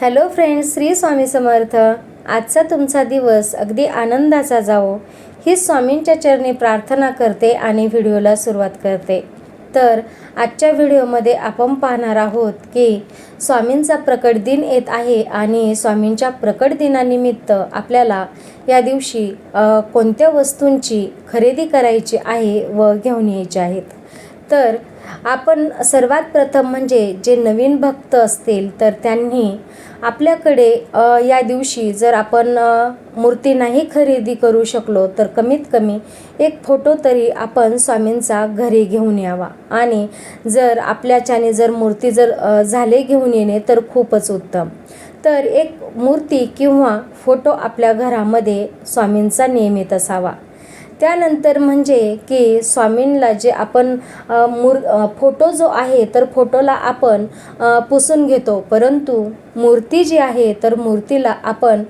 Hello friends Shri Swami Samarth. आजचा तुमचा दिवस अगदी आनंदाचा जावो. ही स्वामींच्या चरणी प्रार्थना करते आणि व्हिडिओला सुरुवात करते. तर आजच्या व्हिडिओमध्ये आपण पाहणार आहोत की स्वामींचा प्रकट दिन येत आहे आणि स्वामींच्या प्रकट दिनानिमित्त आपल्याला या दिवशी कोणत्या वस्तूंची खरेदी करायची आहे व घेऊन यायची आहेत. तर आपण सर्वात प्रथम म्हणजे जे नवीन भक्त असतील तर त्यांनी आपल्याकडे या दिवशी जर आपण मूर्ती नाही खरेदी करू शकलो तर कमीत कमी एक फोटो तरी आपण स्वामींचा घरी घेऊन यावा. आणि जर आपल्याच्याने जर मूर्ती जर झाले घेऊन येणे तर खूपच उत्तम. तर एक मूर्ती किंवा फोटो आपल्या घरामध्ये स्वामींचा नियमित असावा. त्यानंतर म्हणजे की स्वामींना जे आपण मूर फोटो जो आहे तर फोटोला आपण पुसून घेतो. परंतु मूर्ती जी आहे तर मूर्तीला आपण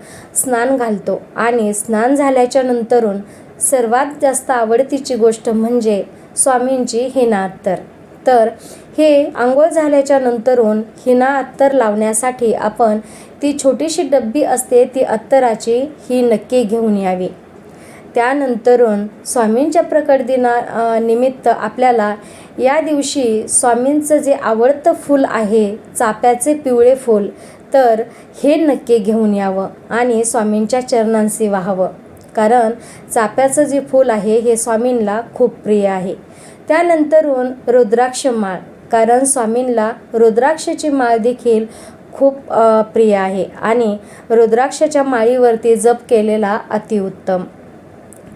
स्नान घालतो. आणि स्नान झाल्याच्या नंतरून सर्वात जास्त आवडतीची गोष्ट म्हणजे स्वामींची हिना अत्तर तर हे आंघोळ झाल्याच्या नंतरून हिना अत्तर लावण्यासाठी आपण ती छोटीशी डब्बी असते ती अत्तराची ही नक्की घेऊन यावी. त्यानंतरून स्वामींच्या प्रकट दिना निमित्त आपल्याला या दिवशी स्वामींचं जे आवडतं फूल आहे चाप्याचे पिवळे फूल तर हे नक्की घेऊन यावं आणि स्वामींच्या चरणांशी वाहावं. कारण चाप्याचं जे फूल आहे हे स्वामींना खूप प्रिय आहे. त्यानंतरून रुद्राक्ष माळ कारण स्वामींना रुद्राक्षाची माळ देखील खूप प्रिय आहे आणि रुद्राक्षाच्या माळीवरती जप केलेला अतिउत्तम.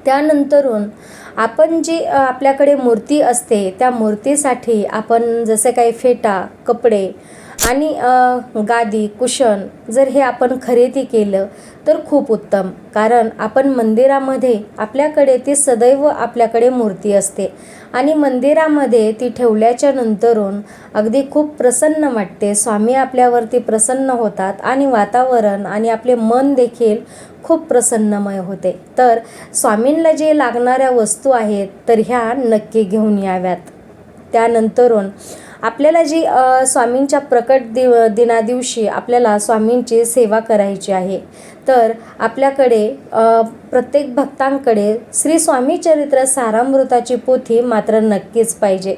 त्यानंतरून आपण जी आपल्याकडे मूर्ती असते त्या मूर्तीसाठी आपण जसे काही फेटा कपडे आणि गादी कुशन जर हे आपण खरेदी केलं तर खूप उत्तम. कारण आपण मंदिरामध्ये आपल्याकडे ती सदैव आपल्याकडे मूर्ती असते. आणि मंदिरामध्ये ती ठेवल्याच्या नंतरून अगदी खूप प्रसन्न वाटते. स्वामी आपल्यावरती प्रसन्न होतात आणि वातावरण आणि आपले मन देखील खूप प्रसन्नमय होते. तर स्वामींना जे लागणाऱ्या वस्तू आहेत तर ह्या नक्की घेऊन याव्यात. त्यानंतरून आपल्याला जी स्वामींच्या प्रकट दिव दिना दिवशी आपल्याला स्वामींची सेवा करायची आहे तर आपल्याकडे प्रत्येक भक्तांकडे श्री स्वामी चरित्र सारामृताची पोथी मात्र नक्कीच पाहिजे.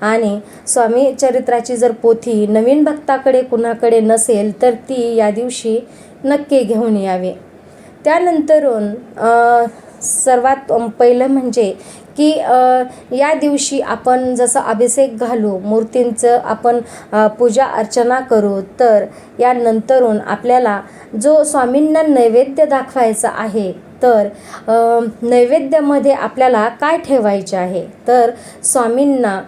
आणि स्वामी चरित्राची जर पोथी नवीन भक्ताकडे कुणाकडे नसेल तर ती या दिवशी नक्की घेऊन यावे. त्यानंतरून सर्वात पहिलं म्हणजे की या दिवशी आपण जसं अभिषेक घालू मूर्तींचं आपण पूजा अर्चना करू तर यानंतरून आपल्याला जो स्वामींना नैवेद्य दाखवायचा आहे तर नैवेद्यामध्ये आपल्याला काय ठेवायचे आहे? तर स्वामींना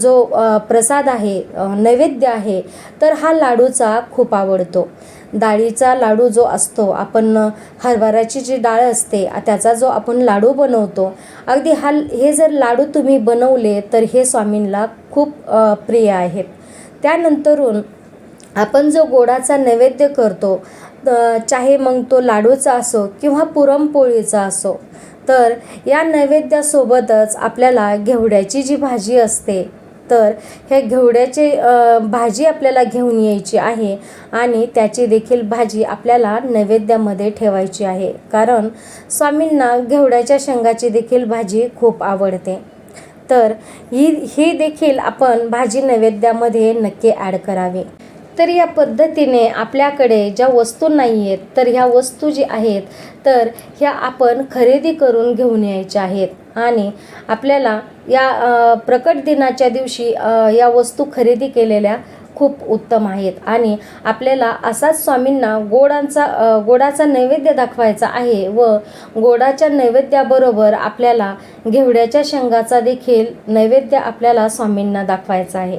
जो प्रसाद आहे नैवेद्य आहे तर हा लाडूचा खूप आवडतो. डाळीचा लाडू जो असतो आपण हरभऱ्याची जी डाळ असते त्याचा जो आपण लाडू बनवतो अगदी हा हे जर लाडू तुम्ही बनवले तर हे स्वामींना खूप प्रिय आहेत त्यानंतरून आपण जो गोडाचा नैवेद्य करतो चाहे मग तो लाडूचा असो किंवा पुरणपोळीचा असो तर या नैवेद्यासोबतच आपल्याला घेवड्याची जी भाजी असते तर हे घेवड्याचे भाजी आपल्याला घेऊन यायची आहे आणि त्याची देखील भाजी आपल्याला नैवेद्यामध्ये ठेवायची आहे. कारण स्वामींना घेवड्याच्या शेंगाची देखील भाजी खूप आवडते. तर ही ही देखील आपण भाजी नैवेद्यामध्ये नक्की ॲड करावी. तर या पद्धतीने आपल्याकडे ज्या वस्तू नाही आहेत तर ह्या वस्तू जी आहेत तर ह्या आपण खरेदी करून घेऊन यायच्या आहेत. आणि आपल्याला या प्रकट दिनाच्या दिवशी या वस्तू खरेदी केलेल्या खूप उत्तम आहेत. आणि आपल्याला असाच स्वामींना गोडांचा गोडाचा नैवेद्य दाखवायचा आहे व गोडाच्या नैवेद्याबरोबर आपल्याला घेवड्याच्या शेंगाचा देखील नैवेद्य आपल्याला स्वामींना दाखवायचा आहे.